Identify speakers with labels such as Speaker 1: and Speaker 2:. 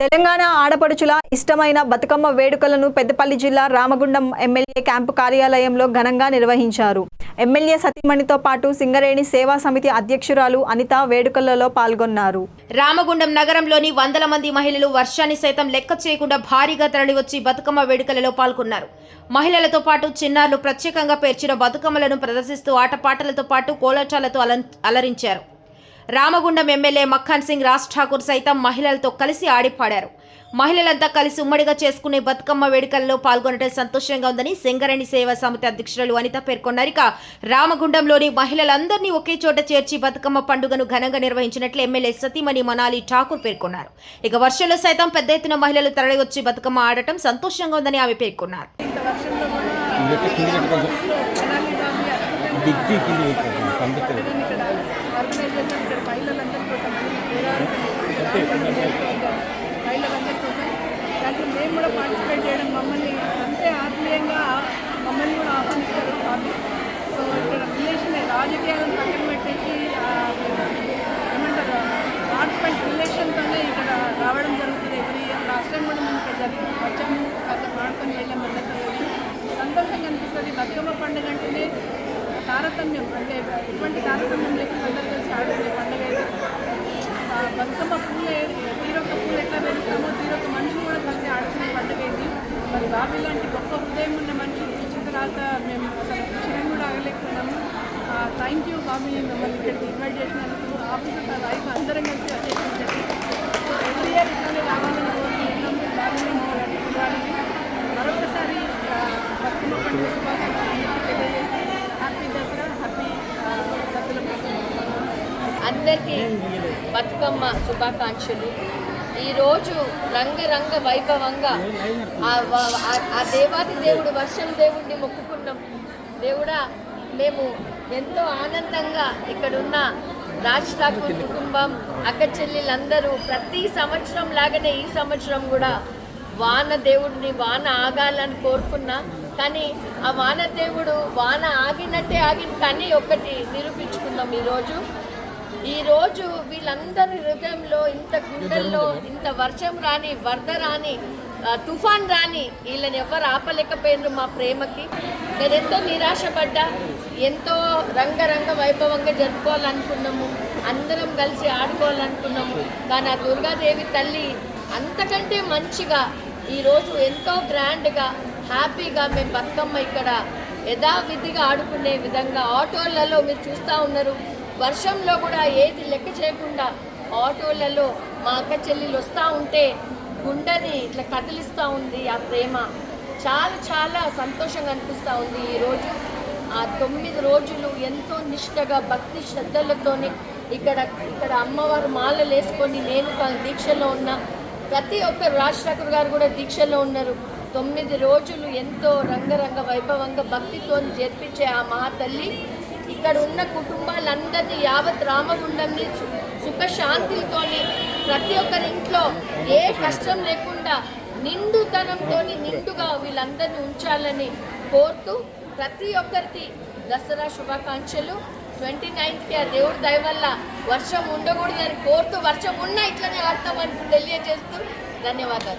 Speaker 1: తెలంగాణ ఆడపడుచుల ఇష్టమైన బతుకమ్మ వేడుకలను పెద్దపల్లి జిల్లా రామగుండం ఎమ్మెల్యే క్యాంపు కార్యాలయంలో ఘనంగా నిర్వహించారు. ఎమ్మెల్యే సతీమణితో పాటు సింగరేణి సేవా సమితి అధ్యక్షురాలు అనిత వేడుకలలో పాల్గొన్నారు.
Speaker 2: రామగుండం నగరంలోని వందల మంది మహిళలు వర్షాన్ని సైతం లెక్క చేయకుండా భారీగా తరలివచ్చి బతుకమ్మ వేడుకలలో పాల్గొన్నారు. మహిళలతో పాటు చిన్నారులు ప్రత్యేకంగా పేర్చిన బతుకమ్మలను ప్రదర్శిస్తూ ఆటపాటలతో పాటు కోలాటాలతో అలం- అలరించారు. రామగుండం ఎమ్మెల్యే మఖాన్ సింగ్ రాజ్ ఠాకూర్ సైతం మహిళలతో కలిసి ఆడిపాడారు. మహిళలంతా కలిసి ఉమ్మడిగా చేసుకునే బతుకమ్మ వేడుకల్లో పాల్గొనడం సంతోషంగా ఉందని సింగరేణి సేవా సమితి అధ్యక్షురాలు అనిత పేర్కొన్నారు. ఇక రామగుండంలోని మహిళలందరినీ ఒకే చోట చేర్చి బతుకమ్మ పండుగను ఘనంగా నిర్వహించినట్లు ఎమ్మెల్యే సతీమణి మనాలి ఠాకూర్ పేర్కొన్నారు. ఇక వర్షంలో సైతం పెద్ద ఎత్తున మహిళలు తరలివచ్చి బతుకమ్మ ఆడటం సంతోషంగా ఉందని ఆమె పేర్కొన్నారు.
Speaker 3: కింది
Speaker 4: ఆర్గనైజేషన్ ఇక్కడ మహిళలందరి కోసం మహిళలందరి కోసం దాంట్లో మేము కూడా పార్టిసిపేట్ చేయడం మమ్మల్ని అంతే ఆత్మీయంగా మమ్మల్ని కూడా ఆహ్వానిస్తారు వాళ్ళు. సో ఇక్కడ రిలేషన్ రాజకీయాలను పక్కన పెట్టేసి ఏమంటారు హార్ట్మెంట్ రిలేషన్తోనే ఇక్కడ రావడం జరుగుతుంది. ఎవ్రీ ఇయర్ లాస్ట్ టైం కూడా మేము ఇక్కడ జరిగి వచ్చాము. కాస్త మాడుకొని వెళ్ళాము అందరితో సంతోషంగా అనిపిస్తుంది. బతుకమ్మ పండుగ అంటేనే తారతమ్యం. అంటే ఎటువంటి తారతమ్యం లేకుండా అందరూ కలిసి ఆడుకునే పండుగ ఇది ఆ బతుకమ్మ పూలు తీరొక్క పూలు ఎట్లా పెరుగుతామో తీరొక్క మనిషి కూడా కలిసి ఆడుకునే పండుగ ఇది మరి బాబీ లాంటి గొప్ప హృదయం ఉన్న మనిషిని చూసిన తర్వాత మేము అసలు క్షణం కూడా ఆగలేకపోయినాము థ్యాంక్ యూ బాబీ మిమ్మల్ని ఇక్కడికి ఇన్వైట్ చేసినందుకు. ఆఫీసర్ వైఫ్ అందరం కలిసి వచ్చేసి సో ఎవ్రీ ఇయర్ ఇట్లానే రావాలని కోరుకుంటున్నాము బాబీని మమ్మల్ని పిలవాలని మరొకసారి బతుకమ్మ పండుగ శుభాకాంక్షలు తెలియజేస్తాను హ్యాపీ దసరా హ్యాపీ సత్తుల
Speaker 5: అందరికీ బతుకమ్మ శుభాకాంక్షలు. ఈరోజు రంగరంగ వైభవంగా ఆ దేవాది దేవుడు వర్షం దేవుడిని మొక్కుకున్నాం. దేవుడా మేము ఎంతో ఆనందంగా ఇక్కడున్న రాజ్ ఠాకూర్ కుటుంబం అక్క చెల్లెలందరూ ప్రతి సంవత్సరం లాగానే ఈ సంవత్సరం కూడా వాన దేవుడిని వాన ఆగాలని కోరుకున్నా. కానీ ఆ వాన దేవుడు వాన ఆగినట్టే ఆగింది కానీ ఒకటి నిరూపించుకున్నాం ఈరోజు. ఈ రోజు వీళ్ళందరి హృదయంలో ఇంత గుండెల్లో ఇంత వర్షం రాని వరద రాని తుఫాన్ రాని వీళ్ళని ఎవరు ఆపలేకపోయినారు మా ప్రేమకి? నేను ఎంతో నిరాశపడ్డా. ఎంతో రంగరంగ వైభవంగా జరుపుకోవాలనుకున్నాము. అందరం కలిసి ఆడుకోవాలనుకున్నాము. కానీ ఆ దుర్గాదేవి తల్లి అంతకంటే మంచిగా ఈరోజు ఎంతో గ్రాండ్గా హ్యాపీగా మేము బతుకమ్మ ఇక్కడ యథావిధిగా ఆడుకునే విధంగా ఆటోలలో మీరు చూస్తూ ఉన్నారు. వర్షంలో కూడా ఏది లెక్క చేయకుండా ఆటోలలో మా అక్క చెల్లెలు వస్తూ ఉంటే గుండెని ఇట్లా కదిలిస్తూ ఉంది ఆ ప్రేమ. చాలా చాలా సంతోషంగా అనిపిస్తూ ఉంది ఈరోజు ఆ తొమ్మిది రోజులు ఎంతో నిష్ఠగా భక్తి శ్రద్ధలతోని ఇక్కడ ఇక్కడ అమ్మవారు మాలలు వేసుకొని నేను దీక్షలో ఉన్నా. ప్రతి ఒక్కరు రాజ్ ఠాకూర్ గారు కూడా దీక్షలో ఉన్నారు. తొమ్మిది రోజులు ఎంతో రంగరంగ వైభవంగా భక్తితో జరిపించే ఆ మహాతల్లి ఇక్కడ ఉన్న కుటుంబాలందరినీ యావత్ రామగుండంని సు- ప్రతి ఒక్కరి ఇంట్లో ఏ కష్టం లేకుండా నిండుతనంతో నిండుగా వీళ్ళందరినీ ఉంచాలని కోరుతూ ప్రతి ఒక్కరికి దసరా శుభాకాంక్షలు. ట్వంటీ నైన్త్కి ఆ దేవుడి దయ వల్ల వర్షం ఉండకూడదని కోరుతూ వర్షం ఉన్నా ఇట్లనే ఆడతామని తెలియజేస్తూ ధన్యవాదాలు.